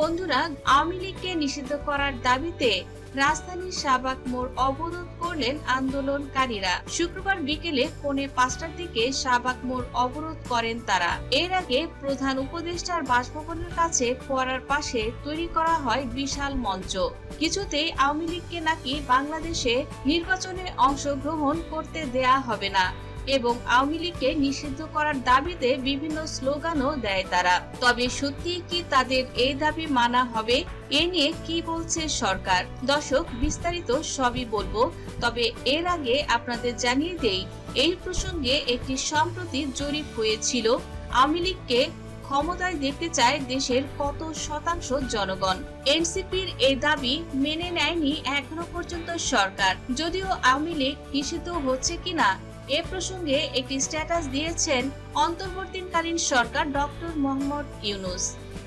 বন্ধুরা, আওয়ামী লীগকে নিষিদ্ধ করার দাবিতে রাজধানীর শাহবাগ মোড় অবরোধ করলেন আন্দোলনকারীরা। শুক্রবার বিকেলে পৌনে পাঁচটার দিকে শাহবাগ মোড় অবরোধ করেন তারা। এর আগে প্রধান উপদেষ্টার বাসভবনের কাছে ফোয়ারার পাশে তৈরি করা হয় বিশাল মঞ্চ। কিছুতেই আওয়ামী লীগকে নাকি বাংলাদেশে নির্বাচনে অংশগ্রহণ করতে দেয়া হবে না। এবং আওয়ামী লীগকে নিষিদ্ধ করার দাবিতে বিভিন্ন স্লোগানও দেয় তারা। তবে সত্যি কি তাদের এই দাবি মানা হবে, এ নিয়ে কি বলছে সরকার? দর্শক, বিস্তারিত সবই বলব। তবে এর আগে আপনাদের জানিয়ে দেই, এই প্রসঙ্গে একটি সম্প্রতি জরিপ হয়েছিল, আওয়ামী লীগকে ক্ষমতায় দেখতে চায় দেশের কত শতাংশ জনগণ। এনসিপির এই দাবি মেনে নেয়নি এখনও পর্যন্ত সরকার। যদিও আওয়ামী লীগ নিষিদ্ধ হচ্ছে কিনা এ প্রসঙ্গে একটি স্ট্যাটাস দিয়েছেন অন্তর্বর্তীকালীন সরকার ডক্টর মোহাম্মদ ইউনুস।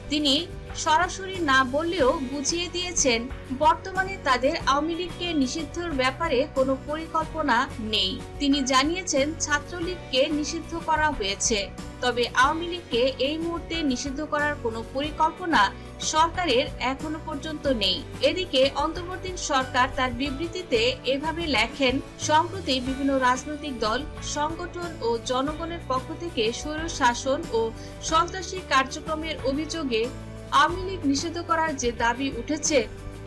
তিনি সরাসরি না বললেও বুঝিয়ে দিয়েছেন, বর্তমানে তাদের আওয়ামী লীগকে নিষিদ্ধর ব্যাপারে কোনো পরিকল্পনা নেই। তিনি জানিয়েছেন, ছাত্রলীগকে নিষিদ্ধ করা হয়েছে। তবে আওয়ামী লীগকে এই মুহূর্তে নিষিদ্ধ করার কোনো পরিকল্পনা সরকারের এখনও পর্যন্ত নেই। এদিকে অন্তর্বর্তী সরকার তার বিবৃতিতে এভাবে লেখেন, সম্প্রতি বিভিন্ন রাজনৈতিক দল, সংগঠন ও জনগণের পক্ষ থেকে স্বৈর শাসন ও সন্ত্রাসী কার্যক্রমের অভিযোগে আওয়ামী লীগ নিষেধ করার যে দাবি উঠেছে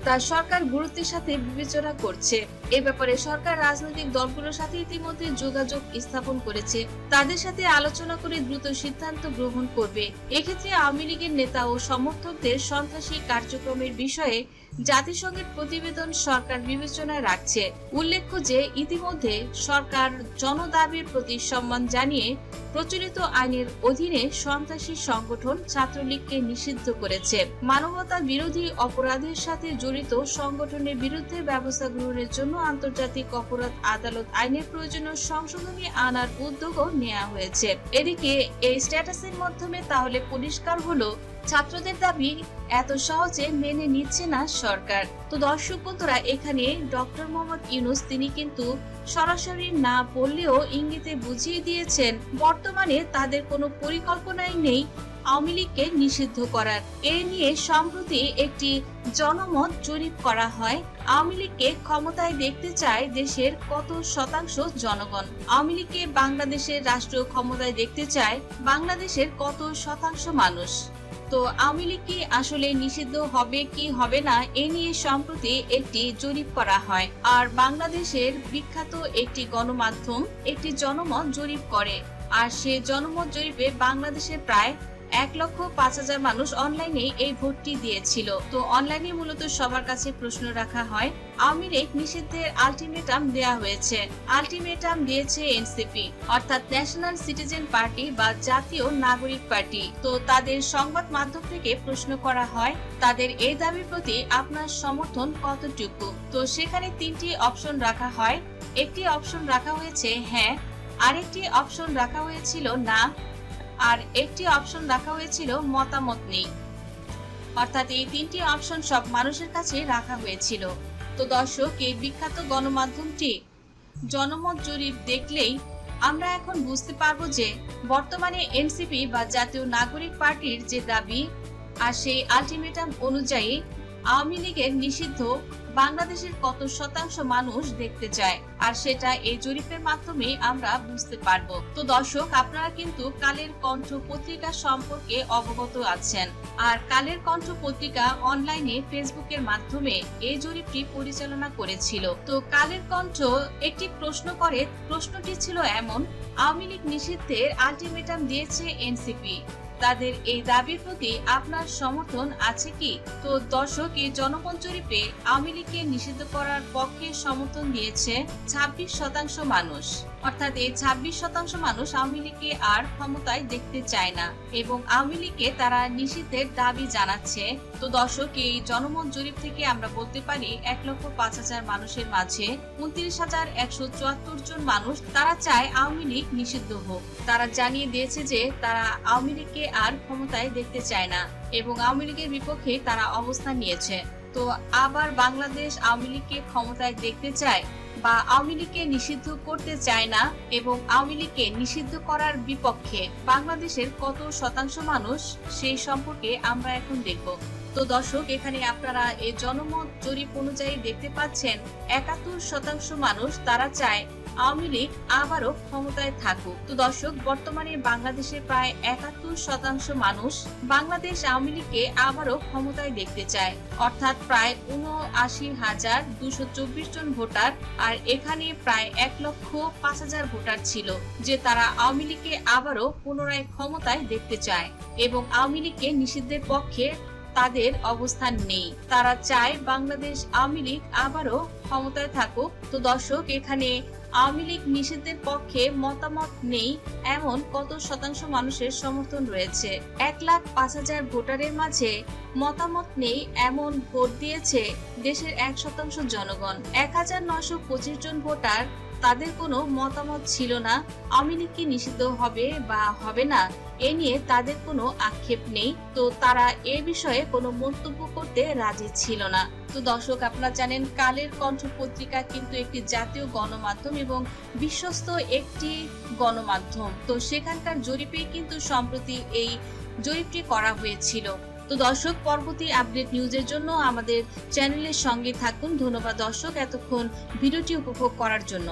তা সরকার গুরুত্বের সাথে বিবেচনা করছে। এ ব্যাপারে সরকার রাজনৈতিক দলগুলোর সাথে ইতিমধ্যে যোগাযোগ স্থাপন করেছে। তাদের সাথে আলোচনা করে দ্রুত সিদ্ধান্ত গ্রহণ করবে। এক্ষেত্রে আওয়ামী লীগের নেতা ও সমর্থকদের সন্ত্রাসী কার্যক্রমের বিষয়ে জাতিসংঘের প্রতিবেদন সরকার বিবেচনায় রাখছে। উল্লেখ্য যে, ইতিমধ্যে সরকার জনদাবির প্রতি সম্মান জানিয়ে প্রচলিত আইনের অধীনে সন্ত্রাসী সংগঠন ছাত্রলীগকে নিষিদ্ধ করেছে। মানবতা বিরোধী অপরাধের সাথে জড়িত সংগঠনের বিরুদ্ধে ব্যবস্থা গ্রহণের জন্য আন্তর্জাতিক অপরাধ আদালত আইনের প্রয়োজনীয় সংশোধনী আনার উদ্যোগও নেওয়া হয়েছে। এদিকে এই স্ট্যাটাসের মাধ্যমে তাহলে পরিষ্কার হলো, ছাত্রদের দাবি এত সহজে মেনে নিচ্ছে না সরকার। তো দর্শক বন্ধুরা, এখানে ডক্টর মোহাম্মদ ইউনুস, তিনি কিন্তু সরাসরি না বললেও ইঙ্গিতে বুঝিয়ে দিয়েছেন, বর্তমানে তাদের কোনো পরিকল্পনাই নেই আওয়ামী লীগকে নিষিদ্ধ করার। এ নিয়ে সম্প্রতি একটি জনমত জরিপ করা হয়। আওয়ামী লীগকে ক্ষমতায় দেখতে চায় দেশের কত শতাংশ জনগণ। আওয়ামী লীগকে বাংলাদেশের রাষ্ট্রীয় ক্ষমতায় দেখতে চায় বাংলাদেশের কত শতাংশ মানুষ। তো আওয়ামী লীগ কি আসলে নিষিদ্ধ হবে, কি হবে না, এ নিয়ে সম্প্রতি একটি জরিপ করা হয়। আর বাংলাদেশের বিখ্যাত একটি গণমাধ্যম একটি জনমত জরিপ করে। আর সে জনমত জরিপে বাংলাদেশের প্রায় এক লক্ষ পাঁচ হাজার মানুষ অনলাইনে এই ভোটটি দিয়েছিল। তো অনলাইনে মূলত সবার কাছে প্রশ্ন রাখা হয়, আওয়ামী লীগ নিষিদ্ধের আলটিমেটাম দেয়া হয়েছে। আলটিমেটাম দিয়েছে এনসিপি অর্থাৎ ন্যাশনাল সিটিজেন পার্টি বা জাতীয় নাগরিক পার্টি। তো তাদের সংবাদ মাধ্যম থেকে প্রশ্ন করা হয়, তাদের এই দাবির প্রতি আপনার সমর্থন কতটুকু? তো সেখানে তিনটি অপশন রাখা হয়। একটি অপশন রাখা হয়েছে হ্যাঁ আরেকটি অপশন রাখা হয়েছিল না। আর একটি অপশন রাখা হয়েছিল, মতামত নেই। অর্থাৎ এই তিনটি অপশন সব মানুষের কাছে রাখা হয়েছিল। তো দর্শক, এই বিখ্যাত গণমাধ্যমটি জনমত জরিপ দেখলেই আমরা এখন বুঝতে পারব যে বর্তমানে এনসিপি বা জাতীয় নাগরিক পার্টির যে দাবি আর সেই আলটিমেটাম অনুযায়ী আওয়ামী লীগের নিষিদ্ধ বাংলাদেশের কত শতাংশ মানুষ দেখতে চায়, আর সেটা এই জরিপের মাধ্যমে আমরা বুঝতে পারব। তো দর্শক, আপনারা কিন্তু কালের কণ্ঠ পত্রিকা সম্পর্কে অবগত আছেন, আর কালের কণ্ঠ পত্রিকা অনলাইনে ফেসবুকের মাধ্যমে এই জরিপটি পরিচালনা করেছিল। তো কালের কণ্ঠ একটি প্রশ্ন করে, প্রশ্নটি ছিল এমন, আওয়ামী লীগ নিষিদ্ধের আলটিমেটাম দিয়েছে এনসিপি। তাদের এই দাবির প্রতি আপনার সমর্থন আছে কি? তো দর্শক, এই জনগণ জরিপে আওয়ামী লীগকে নিষিদ্ধ করার পক্ষে সমর্থন দিয়েছে ছাব্বিশ শতাংশ মানুষ। অর্থাৎ এই ছাব্বিশ শতাংশ মানুষ আওয়ামী লীগকে আর ক্ষমতায় দেখতে চায় না এবং আওয়ামী লীগকে তারা নিষিদ্ধের দাবি জানাচ্ছে। তো দর্শক, এই জনমত জরিপ থেকে আমরা বলতে পারি, এক লক্ষ পাঁচ হাজার মানুষের মাঝে উনত্রিশ হাজার একশো চুয়াত্তর জন মানুষ তারা চায় আওয়ামী লীগ নিষিদ্ধ হোক। তারা জানিয়ে দিয়েছে যে তারা আওয়ামী লীগকে আর ক্ষমতায় দেখতে চায় না এবং আওয়ামী লীগের বিপক্ষে তারা অবস্থান নিয়েছে। তো আবার বাংলাদেশ আওয়ামী লীগকে ক্ষমতায় দেখতে চায় বা আওয়ামী লীগকে নিষিদ্ধ করতে চায় না এবং আওয়ামী লীগকে নিষিদ্ধ করার বিপক্ষে বাংলাদেশের কত শতাংশ মানুষ সেই সম্পর্কে আমরা এখন দেখব। তো দর্শক, এখানে আপনারা এই জনমত জরিপ অনুযায়ী দেখতে পাচ্ছেন, একাত্তর শতাংশ মানুষ তারা চায় আওয়ামী লীগ আবারও ক্ষমতায় থাকুক। তো দর্শক, বর্তমানে বাংলাদেশে প্রায় একাত্তর শতাংশ মানুষ বাংলাদেশ আওয়ামী লীগকে আবারও ক্ষমতায় দেখতে চায়। অর্থাৎ প্রায় উনআশি হাজার দুশো চব্বিশ জন ভোটার আর এখানে প্রায় এক লক্ষ পাঁচ হাজার ভোটার ছিল, যে তারা আওয়ামী লীগকে আবারও পুনরায় ক্ষমতায় দেখতে চায়। এবং আওয়ামী লীগকে নিষিদ্ধের পক্ষে তাদের অবস্থান নেই। তারা চায় বাংলাদেশ আওয়ামী লীগ আবারও ক্ষমতায় থাকুক। তো দর্শক, এখানে আওয়ামী লীগ নিষেধের পক্ষে মতামত নেই এমন কত শতাংশ মানুষের সমর্থন রয়েছে। এক লাখ পাঁচ হাজার ভোটারের মাঝে মতামত নেই এমন ভোট দিয়েছে দেশের এক শতাংশ জনগণ। এক হাজার নয়শো পঁচিশ জন ভোটার তাদের কোনো মতামত ছিল না। আওয়ামী কি নিষিদ্ধ হবে বা হবে না, এ নিয়ে তাদের কোনো আক্ষেপ নেই। তো তারা এ বিষয়ে কোনো মন্তব্য করতে রাজি ছিল না। তো দর্শক, আপনারা জানেন, কালের কণ্ঠ পত্রিকা কিন্তু একটি জাতীয় গণমাধ্যম এবং বিশ্বস্ত একটি গণমাধ্যম। তো সেখানকার জরিপে কিন্তু সম্প্রতি এই জরিপটি করা হয়েছিল। তো দর্শক, পরবর্তী আপডেট নিউজের জন্য আমাদের চ্যানেলের সঙ্গে থাকুন। ধন্যবাদ দর্শক, এতক্ষণ ভিডিওটি উপভোগ করার জন্য।